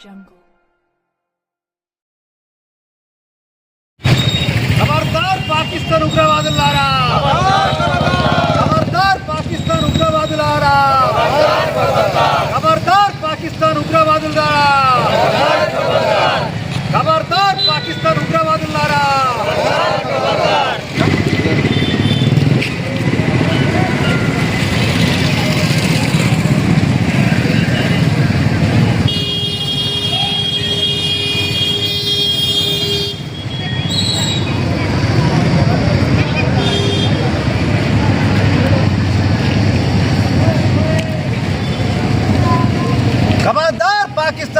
jungle. खबरदार पाकिस्तान उग्रवादाला खबरदार पाकिस्तान उग्रवादाला खबरदार पाकिस्तान उग्रवादाला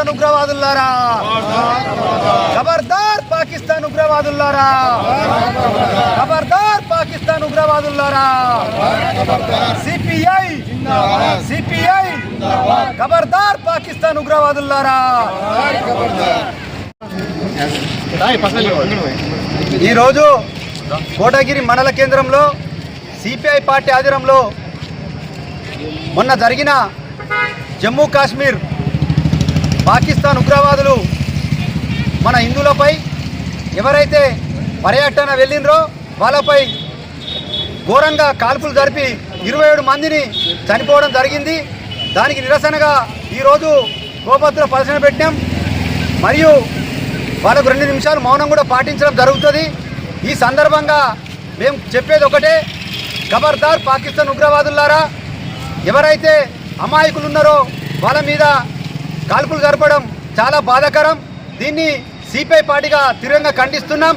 పాకిస్తాన్ ఉగ్రవాదుల్లారా ఖబర్దార్ పాకిస్తాన్ ఉగ్రవాదుల్లారా ఖబర్దార్ పాకిస్తాన్ ఉగ్రవాదుల్లారా సిపిఐ సిపిఐ ఖబర్దార్ పాకిస్తాన్ ఉగ్రవాదుల్లారా ఈరోజు కోటగిరి మండల కేంద్రంలో సిపిఐ పార్టీ ఆధ్వర్యంలో మొన్న జరిగిన జమ్మూ కాశ్మీర్ పాకిస్తాన్ ఉగ్రవాదులు మన హిందువులపై ఎవరైతే పర్యటన వెళ్ళినరో వాళ్ళపై ఘోరంగా కాల్పులు జరిపి ఇరవై ఏడు మందిని చనిపోవడం జరిగింది. దానికి నిరసనగా ఈరోజు గోపత్ర ప్రదర్శన పెట్టాం. మరియు వాళ్ళకు రెండు నిమిషాలు మౌనం కూడా పాటించడం జరుగుతుంది. ఈ సందర్భంగా మేము చెప్పేది ఒకటే ఖబర్దార్ పాకిస్తాన్ ఉగ్రవాదులారా ఎవరైతే అమాయకులు ఉన్నారో వాళ్ళ మీద కాల్పులు జరపడం చాలా బాధాకరం. దీన్ని సిపిఐ పార్టీగా తీవ్రంగా ఖండిస్తున్నాం.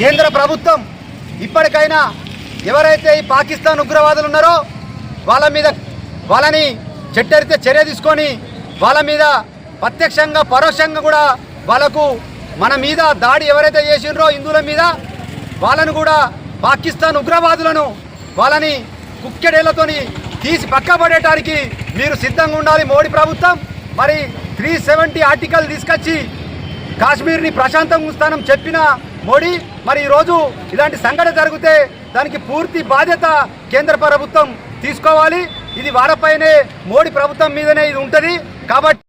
కేంద్ర ప్రభుత్వం ఇప్పటికైనా ఎవరైతే ఈ పాకిస్తాన్ ఉగ్రవాదులు ఉన్నారో వాళ్ళ మీద వాళ్ళని చెట్టరితే చర్య తీసుకొని వాళ్ళ మీద ప్రత్యక్షంగా పరోక్షంగా కూడా వాళ్ళకు మన మీద దాడి ఎవరైతే చేసిండ్రో హిందువుల మీద వాళ్ళను కూడా పాకిస్తాన్ ఉగ్రవాదులను వాళ్ళని కుక్కెడేళ్ళతోని తీసి పక్కబడేటానికి మీరు సిద్ధంగా ఉండాలి మోడీ ప్రభుత్వం. మరి త్రీ సెవెంటీ ఆర్టికల్ తీసుకొచ్చి కాశ్మీర్ని ప్రశాంతంగా ఉంచుతానని చెప్పిన మోడీ మరి ఈరోజు ఇలాంటి సంఘటన జరిగితే దానికి పూర్తి బాధ్యత కేంద్ర ప్రభుత్వం తీసుకోవాలి. ఇది వారపైనే మోడీ ప్రభుత్వం మీదనే ఇది ఉంటుంది. కాబట్టి